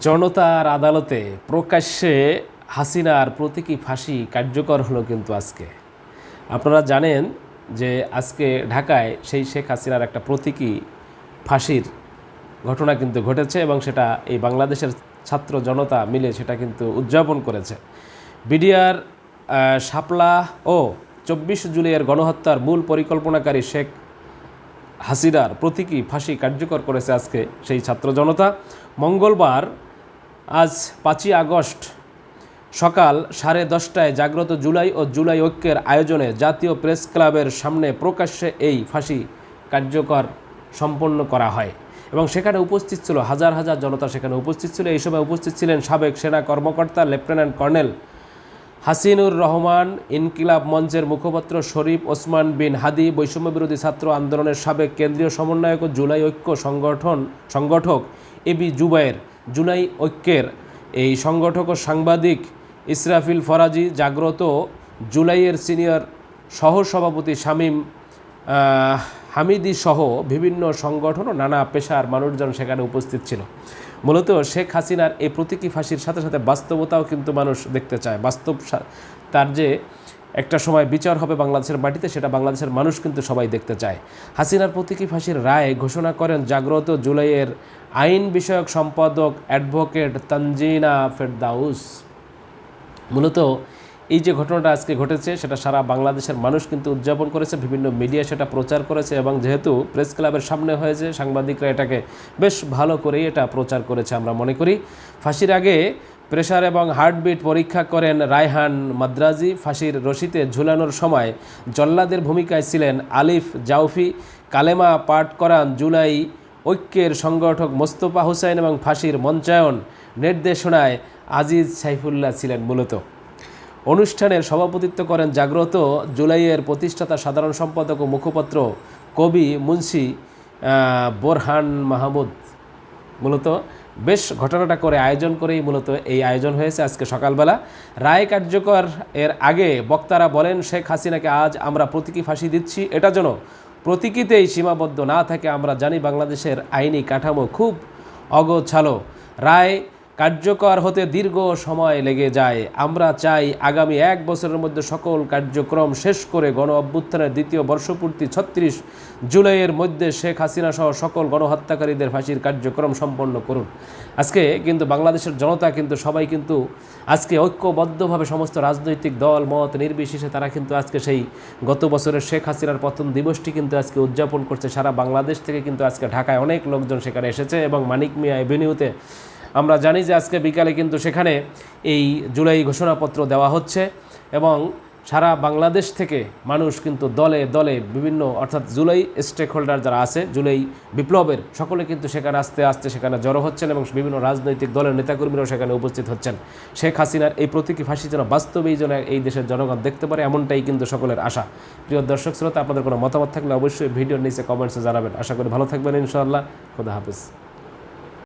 জনতার আদালতে প্রকাশ্যে হাসিনার প্রতীকী ফাঁসি কার্যকর হলো কিন্তু আজকে। আপনারা জানেন যে আজকে ঢাকায় সেই শেখ হাসিনার একটা প্রতীকী ফাঁসির ঘটনা কিন্তু ঘটেছে এবং সেটা এই বাংলাদেশের ছাত্র জনতা মিলে সেটা কিন্তু উদযাপন করেছে। বিডিআর শাপলা ও চব্বিশ জুলাইয়ের গণহত্যার মূল পরিকল্পনাকারী শেখ হাসিনার প্রতীকী ফাঁসি কার্যকর করেছে আজকে সেই ছাত্র জনতা। মঙ্গলবার, আজ পাঁচই আগস্ট, সকাল সাড়ে দশটায় জাগ্রত জুলাই ও জুলাই ঐক্যের আয়োজনে জাতীয় প্রেস ক্লাবের সামনে প্রকাশ্যে এই ফাঁসি কার্যকর সম্পন্ন করা হয়। এবং সেখানে উপস্থিত ছিল হাজার হাজার জনতা। সেখানে উপস্থিত ছিল, এই সময় উপস্থিত ছিলেন সাবেক সেনা কর্মকর্তা, লেফটেন্যান্ট কর্নেল হাসিনুর রহমান ইনকিলাব মঞ্চের মুখপাত্র শরীফ ওসমান বিন হাদি বৈষম্য বিরোধী ছাত্র আন্দোলনের সাবেক কেন্দ্রীয় সমন্বয়ক ও জুলাই ঐক্য সংগঠন সংগঠক এবি জুবায়ের, জুলাই ঐক্যের। এই সংগঠক ও সাংবাদিক ইসরাফিল ফরাজি জাগ্রত জুলাইয়ের সিনিয়র সহসভাপতি শামীম হামিদি সহ বিভিন্ন সংগঠন ও নানা পেশার মানুষজন সেখানে উপস্থিত ছিল। মূলত শেখ হাসিনার এই প্রতীকী ফাঁসির সাথে সাথে বাস্তবতাও কিন্তু মানুষ দেখতে চায়। বাস্তব তার যে একটা সময় বিচার হবে বাংলাদেশের মাটিতে, সেটা বাংলাদেশের মানুষ কিন্তু সবাই দেখতে চায়। হাসিনার প্রতীকী ফাঁসির রায় ঘোষণা করেন জাগ্রত জুলাইয়ের আইন বিষয়ক সম্পাদক অ্যাডভোকেট তানজিনা ফেরদাউস। মূলত এই যে ঘটনাটা আজকে ঘটেছে, সেটা সারা বাংলাদেশের মানুষ কিন্তু উদযাপন করেছে, বিভিন্ন মিডিয়া সেটা প্রচার করেছে এবং যেহেতু প্রেস ক্লাবের সামনে হয়েছে, সাংবাদিকরা এটাকে বেশ ভালো করেই এটা প্রচার করেছে আমরা মনে করি। ফাঁসির আগে প্রেশার এবং হার্টবিট পরীক্ষা করেন রায়হান মাদ্রাজি। ফাঁসির রশিতে ঝুলানোর সময় জল্লাদের ভূমিকায় ছিলেন আলিফ জাউফি। কালেমা পাঠ করান জুলাই ঐক্যের সংগঠক মোস্তফা হুসাইন এবং ফাঁসির মঞ্চায়ন নির্দেশনায় আজিজ সাইফুল্লাহ ছিলেন মূলত। অনুষ্ঠানের সভাপতিত্ব করেন জাগ্রত জুলাইয়ের প্রতিষ্ঠাতা সাধারণ সম্পাদক ও মুখপাত্র কবি মুন্সি বোরহান মাহমুদ। মূলত বেশ ঘটনাটা করে আয়োজন করেই মূলত এই আয়োজন হয়েছে আজকে সকালবেলা। রায় কার্যকর এর আগে বক্তারা বলেন, শেখ হাসিনাকে আজ আমরা প্রতীকী ফাঁসি দিচ্ছি। এটা যেন প্রতীকীতেই সীমাবদ্ধ না থাকে, আমরা জানি বাংলাদেশের আইনি কাঠামো খুব অগোছালো। রায় কার্যকর হতে দীর্ঘ সময় লেগে যায়। আমরা চাই আগামী এক বছরের মধ্যে সকল কার্যক্রম শেষ করে গণ অভ্যুত্থানের দ্বিতীয় বর্ষপূর্তি ছত্রিশ জুলাইয়ের মধ্যে শেখ হাসিনা সহ সকল গণহত্যাকারীদের ফাঁসির কার্যক্রম সম্পন্ন করুন। আজকে কিন্তু বাংলাদেশের জনতা কিন্তু সবাই কিন্তু আজকে ঐক্যবদ্ধভাবে সমস্ত রাজনৈতিক দল, মত নির্বিশেষে তারা কিন্তু আজকে সেই গত বছরের শেখ হাসিনার পতন দিবসটি কিন্তু আজকে উদযাপন করছে। সারা বাংলাদেশ থেকে কিন্তু আজকে ঢাকায় অনেক লোকজন সেখানে এসেছে এবং মানিক মিয়া এভিনিউতে আমরা জানি যে আজকে বিকালে কিন্তু সেখানে এই জুলাই ঘোষণাপত্র দেওয়া হচ্ছে এবং সারা বাংলাদেশ থেকে মানুষ কিন্তু দলে দলে বিভিন্ন, অর্থাৎ জুলাই স্টেক হোল্ডার যারা আছে, জুলাই বিপ্লবের, সকলে কিন্তু সেখানে আস্তে আস্তে সেখানে জড়ো হচ্ছেন এবং বিভিন্ন রাজনৈতিক দলের নেতাকর্মীরাও সেখানে উপস্থিত হচ্ছেন। শেখ হাসিনার এই প্রতীকী ফাঁসি যেন বাস্তবেই যেন এই দেশের জনগণ দেখতে পারে, এমনটাই কিন্তু সকলের আশা। প্রিয় দর্শক, শ্রোতা, আপনাদের কোনো মতামত থাকলে অবশ্যই ভিডিওর নিচে কমেন্টসে জানাবেন। আশা করি ভালো থাকবেন ইনশাআল্লাহ। খোদা হাফিজ।